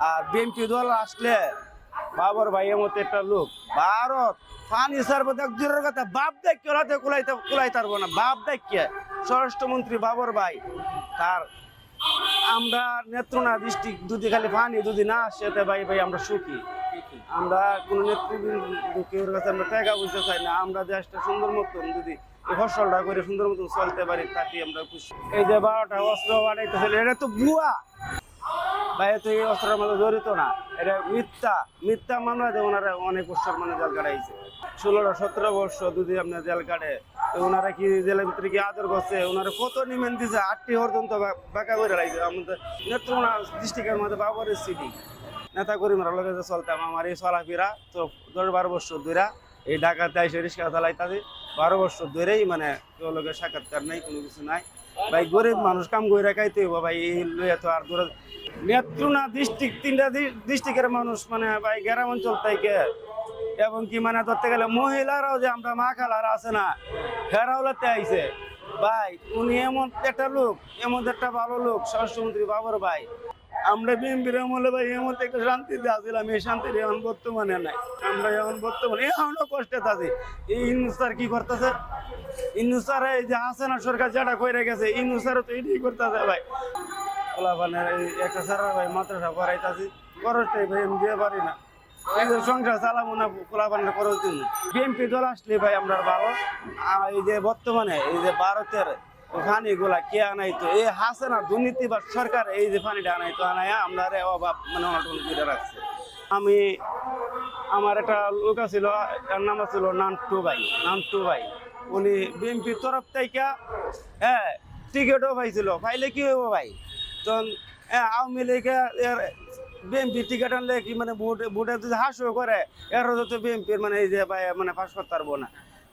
আর BNP দল আসলে বাবর ভাইয়ের মতো একটা লোক। ভারত সারবো দেখ দূরের কথা, বাপ দেখ ওরাতে কুলাইতে কুলাই পারব না, বাপ দেখ। কে স্বরাষ্ট্রমন্ত্রী বাবর ভাই, তার আমরা নেত্রনা ডিস্ট্রিক্ট যদি খালি পানি যদি না আসে ভাই ভাই আমরা সুখী। আমরা কোনো নেতৃবৃন্দ কেউর কাছে আমরা টাকা বুঝতে চাই না, আমরা দেশটা সুন্দর মতন যদি ফসলটা করে সুন্দর মতন চলতে পারি তাতে আমরা খুশি। এই যে বারোটা অস্ত্র বানাইতেছে এটা তো বুয়া ভাই তো এই অস্ত্রের মধ্যে জড়িত না। এটা মিথ্যা মিথ্যা মামলা দিয়ে ওনারা অনেক বছর মানে জেল কাটাইছে। ষোলোটা সতেরো বর্ষ যদি আপনার জেল কাটে, তো ওনারা কি জেলের ভিতরে কি আদর করছে? ওনারা কত নিমেন দিছে? আটটি পর্যন্ত বাঁকা করে রাখছে আমাদের নেত্রকোনা ডিস্ট্রিক্টের মধ্যে বাবরের সিটি। নেতা কর্মীরা লগে যে চলতাম, আমার এই চলাফেরা তো দশ বারো বছর ধরে এই ঢাকাতে এসে রিক্সা চালাইতাছি। বারো বছর ধরেই মানে কেউ লোকের সাক্ষাৎকার নাই, কোনো কিছু নাই। ভাই গরিব মানুষ কাম করে খাইতে হইব, ভাই, এই লইয়া তো আর দূরে নেত্রুনা ডিস্ট্রিক্ট তিনটা ডিস্ট্রিক্টের মানুষ মানে ভাই গ্রাম অঞ্চল থেকে। এবং কি মানে ধরতে গেলে মহিলারাও যে আমরা মা খালারা আছে না হেরাওলাতে আইছে। ভাই, উনি এমন একটা লোক, এমন একটা ভালো লোক স্বরাষ্ট্রমন্ত্রী বাবর ভাই। আমরা বিএনপির আমলে ভাই এমন একটা শান্তিতে আসছিলাম এই শান্তির এখন বর্তমানে নাই। আমরা এখন বর্তমানে এখনও কষ্টে আছি। এই ইনুসার কি করতেছে? ইনুসার এই যে হাসেনা সরকার যেটা করে গেছে ইনুসারও তো এটাই করতেছে ভাই। পোলাপানের এই একটা সারা ভাই মাদ্রাসা পড়াইতাছি। খরচটাই ভাই আমি দিয়ে পারি না। নিজের সংসার চালাবো না পোলাপানের খরচ দিন বিএনপি দল আসলে ভাই আমরা ভালো। আর এই যে বর্তমানে এই যে ভারতের পানি গুলা কে আনাইতো? এই হাসে না দুর্নীতি বা সরকার এই যে পানিটা আনাইতো আনায়া আমরা অভাব মানে অনটন করে রাখছে। আমি, আমার একটা লোক ছিল তার নাম ছিল নান্টু ভাই নান্টু ভাই। উনি বিএনপির তরফ থেকে হ্যাঁ টিকিটও পাইছিল। পাইলে কি হইব ভাই? তখন আওয়ামী লীগে বিএনপি টিকিট আনলে কি মানে ভোট, ভোটে যদি হাসও করে, এরও তো বিএনপির মানে এই যে মানে পাশ করতে পারব না।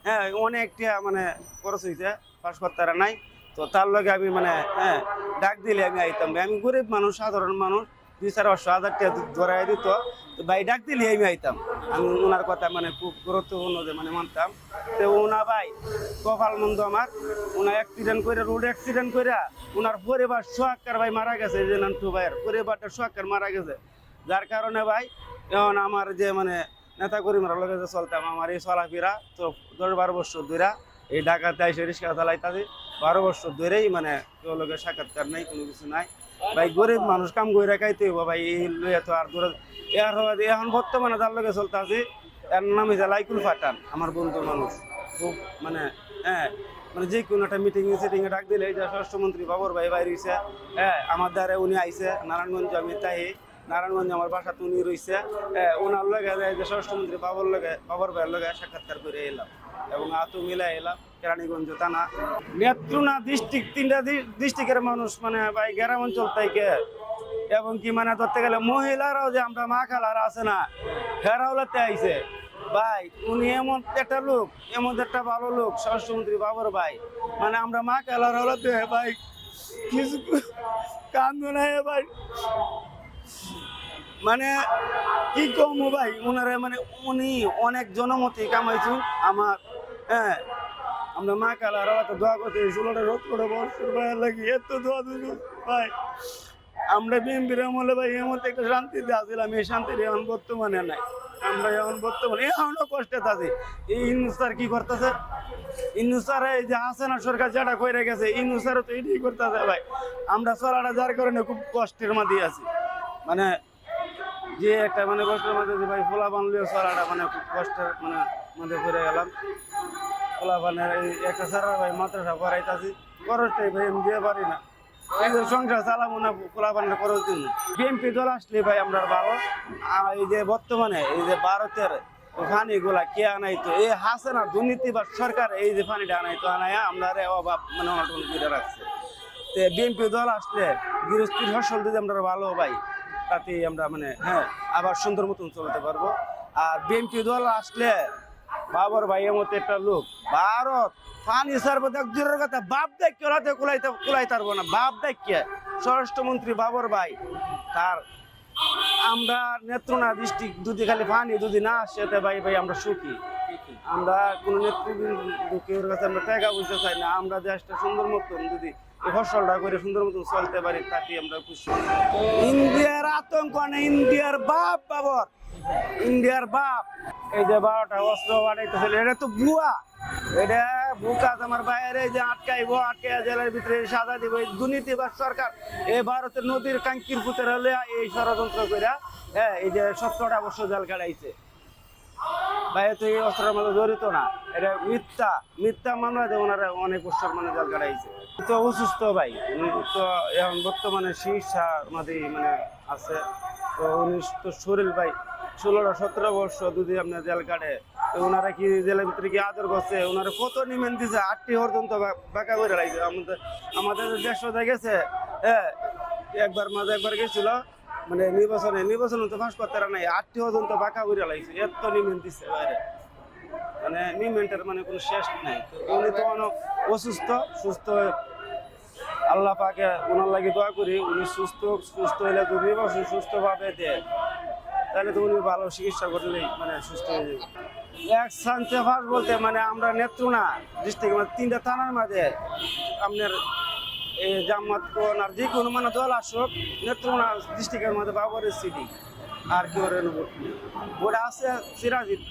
হ্যাঁ অনেকটা মানে খরচ হয়েছে পাশ করতে নাই। তো তার লগে আমি মানে হ্যাঁ ডাক দিলে আমি আইতাম। আমি গরিব মানুষ, সাধারণ মানুষ। দুই চার পাঁচশো হাজার টাকা ধরাই দিত। ভাই ডাক দিলে আমি আইতাম। আমি ওনার কথা মানে খুব গুরুত্বপূর্ণ যে মানে মানতাম। তো ওনা ভাই, কপাল মন্দ আমার। ওনা অ্যাক্সিডেন্ট করে রোড অ্যাক্সিডেন্ট করে ওনার পরিবার সোহাক্কার ভাই মারা গেছে যে নান্টু ভাইয়ের। পরিবারটা সোহাক্কার মারা গেছে। যার কারণে ভাই, এখন আমার যে মানে নেতা কর্মীরা লগে যে চলতাম, আমার এই চলাফেরা তো দশ বারো বছর ধরে এই ঢাকাতে এসে রিক্সা চালাইতাছি। বারো বছর ধরেই মানে কেউ লোকের সাক্ষাৎকার নাই, কোনো কিছু নাই। ভাই, গরিব মানুষ, কাম করে খাইতে হইব ভাই, এই লইয়া তো আর দূরে এর হওয়া- এখন বর্তমানে যার লগে চলতে আছি, এর নাম হচ্ছে লাইকুল ফাটান, আমার বন্ধু মানুষ। খুব মানে হ্যাঁ মানে যে কোনো একটা মিটিং সিটিং ডাক দিলে যে স্বরাষ্ট্রমন্ত্রী বাবর ভাই বাইরে হইছে হ্যাঁ আমার দ্বারা উনি আইছে, নারায়ণগঞ্জ আমি তাই নারায়ণগঞ্জ আমার বাসাতে উনি রইছে হ্যাঁ ওনার লগে যে স্বরাষ্ট্রমন্ত্রী বাবর লগে বাবর ভাইয়ের লগে সাক্ষাৎকার করে এলাম। এবং আতো মিলাই এলাম, কেরানীগঞ্জ থানা। নেত্রুনা ডিস্ট্রিক্ট তিনটা ডিস্ট্রিক্টের মানুষ মানে ভাই গ্রাম অঞ্চল থেকে। এবং কি মানে ধরতে গেলে মহিলারাও যে আমরা মা খালারা আছে না, হেরাওলাতে আইছে। ভাই, উনি এমন একটা লোক, এমন একটা ভালো লোক, স্বরাষ্ট্রমন্ত্রী বাবর ভাই। মানে আমরা মা খালারা হলাতে, ভাই, কিছু কান্দু নাই, ভাই। মানে কি কম ভাই? ওনারা মানে উনি অনেক জনমতি কামাইছেন আমার হ্যাঁ আমরা মা কালার তো দোয়া করতে ষোলোটা রোদ করে বছর লাগি, এত দোয়া দিল ভাই। আমরা বিএমপির আমলে ভাই এমন একটা শান্তিতে আসছিলাম এই শান্তির এখন বর্তমানে নাই। আমরা এখন বর্তমানে, এখনও কষ্টে আছি। এই ইনুসার কি করতেছে? ইনুসার এই যে হাসেনা সরকার যেটা করে গেছে ইনুসারও তো এটাই করতেছে ভাই। আমরা চলাটা যার কারণে খুব কষ্টের মধ্যে আছি। মানে যে একটা মানে কষ্টের মধ্যে যে ভাই ফোলা বানলেও চলাটা মানে খুব কষ্টের মানে মধ্যে পড়ে গেলাম। ফোলা বানের এই একটা সারা ভাই মাদ্রাসা পড়াইতাছি, খরচটাই ভাই আমি দিয়ে পারি না। সংসার চালাবো না, ফোলা বানের খরচ দিন বিএনপি দল আসলে ভাই আমরা ভালো। আর এই যে বর্তমানে, এই যে ভারতের পানিগুলা কে আনাইতো, এই দুর্নীতি বা সরকার এই যে পানিটা আনাইতো আনায়া আমরা অভাব মানে অনটন করে রাখছে। বিএনপি দল আসলে গৃহস্থির ফসল যদি আমরা ভালো ভাই তাতে আমরা মানে হ্যাঁ আবার সুন্দর মতন চলতে পারব। আর বিএনপি দল আসলে বাবর ভাইয়ের মতো একটা লোক। ভারত সারবো দেখ, দূরের কথা, বাপ দেখ ওরাতে কুলাইতে কুলাই পারব না। বাপ দেখ কে স্বরাষ্ট্রমন্ত্রী বাবর ভাই, তার আমরা নেত্রনা ডিস্ট্রিক্ট যদি খালি পানি যদি না আসে ভাই ভাই আমরা সুখী। আমরা কোনো নেতৃবৃন্দ কেউর কাছে আমরা টাকা বুঝতে চাই না, আমরা দেশটা সুন্দর মতন যদি ফসলটা করে সুন্দর মতন চলতে পারি তাতে আমরা খুশি। ইন্ডিয়ার আতঙ্ক না ইন্ডিয়ার বাপ বাবর। ইন্ডিয়ার বাপ। এই যে বারোটা অস্ত্র বাড়াইতেছিল এটা তো বুয়া এটা বুকা তোমার বাইরে যে আটকাইবো আটকে জেলের ভিতরে সাজা দিব, এই দুর্নীতিবাদ সরকার। এই ভারতের নদীর কাঙ্কির পুতের হলে এই ষড়যন্ত্র করে হ্যাঁ এই যে সতেরোটা বছর জেল কাটাইছে। অস্ত্রের জড়িত না। এটা মিথ্যা মিথ্যা ওনারা অনেক মানে অসুস্থ ভাই তো এখন বর্তমানে মধ্যে মানে আছে। তো শরীর ভাই সতেরো আপনার জেল কাটে ওনারা কি ভিতরে কি আদর করছে? ওনারা কত আটটি পর্যন্ত আমাদের আমাদের গেছে? হ্যাঁ একবার মাঝে একবার গেছিল। মানে নির্বাচনে, নির্বাচন তো ফাঁস করতে নাই। আটটি পর্যন্ত বাঁকা করে লাগছে এত নিমেন্ট দিচ্ছে বাইরে। মানে নিমেন্টের মানে কোনো শেষ নাই। উনি তো অনেক অসুস্থ, সুস্থ আল্লাহ পাকে ওনার লাগে দোয়া করি, উনি সুস্থ সুস্থ হইলে তো নির্বাচন সুস্থভাবে দেয়। তাহলে তো উনি ভালো চিকিৎসা করলেই মানে সুস্থ হয়ে যাবে। এক সান্সে ফাঁস বলতে মানে আমরা নেত্রুনা ডিস্ট্রিক্ট মানে তিনটা থানার মাঝে আপনার জামাত কোন আর যে কোনো মানে দল আসুক নেত্রুনা ডিস্ট্রিক্টের মধ্যে বাবরের সিটি আর কি ওর ওটা আছে সিরাজিত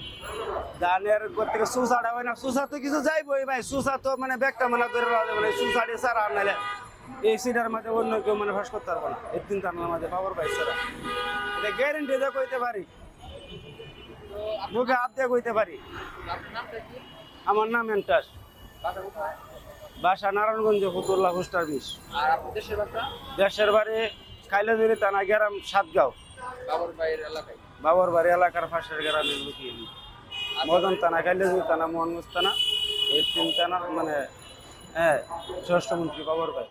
ধানের থেকে সুসাটা হয় না। সুসা তো কিছু যাইবই ভাই। সুসা তো মানে ব্যাগটা মানে ধরে রাখা যাবে না। সুসাটি সারা নাহলে এই সিটার মাঝে অন্য কেউ মানে ফাঁস করতে পারব না। এই তিন টানার মাঝে বাবর ভাই সারা এটা গ্যারেন্টি দিয়ে কইতে পারি। মুখে হাত দিয়ে কইতে পারি। আমার নাম এন্টাস। বাসা নারায়ণগঞ্জ ফতুল্লাহ হোস্টার বিশ আর আপনার দেশের বাসা? দেশের বাড়ি খাইলাজুরি থানা গ্রাম সাতগাঁও। বাবর ভাইয়ের এলাকায়? বাবর বাড়ি এলাকার পাশের গ্রামে লুকিয়ে মদন থানা খাইলাজুরি থানা মোহনগঞ্জ থানা এই তিন থানার মানে হ্যাঁ স্বরাষ্ট্রমন্ত্রী বাবর ভাই।